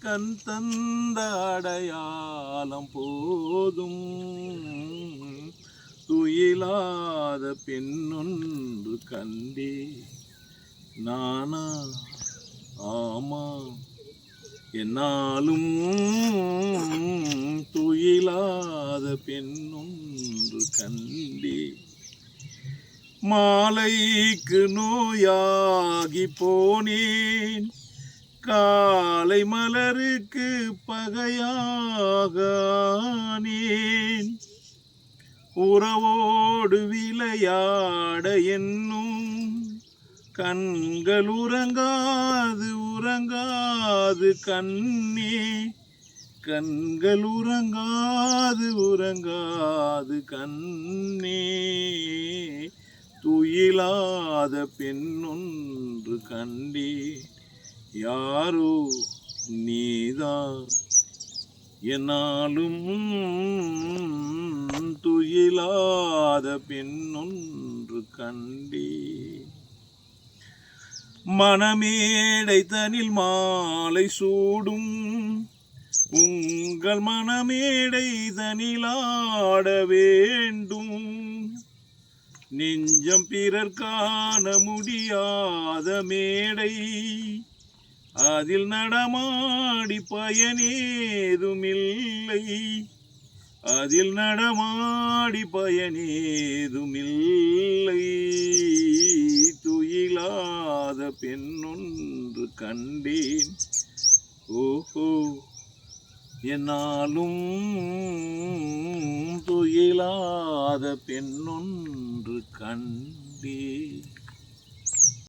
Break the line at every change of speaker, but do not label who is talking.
கண் தந்த அடையாளம் போதும். துயிலாத பெண்ணொன்று கண்டே நானா ஆமா என்னாலும் துயிலாத பெண்ணொன்று கண்டே. மாலைக்கு நோயாகி போனேன். காலை மலருக்கு பகையாகானேன். உறவோடு விளையாட என்னும் கண்கள் உறங்காது உறங்காது கண்ணே. கண்கள் உறங்காது உறங்காது கண்ணே. துயிலாத பெண்ணொன்று கண்டே. யாரோ நீதான். என்னாலும் துயிலாத பெண்ணொன்று கண்டே மணமேடை தனில் மாலை சூடும். உங்கள் மணமேடை தனிலாட வேண்டும். நெஞ்சம் பிறர் காண முடியாத மேடை. அதில் நடமாடி பயனேதுமில்லை. அதில் நடமாடி பயனேதுமில்லை. துயிலாத பெண்ணொன்று கண்டேன். ஓஹோ என்னாலும் துயிலாத பெண்ணொன்று கண்டேன்.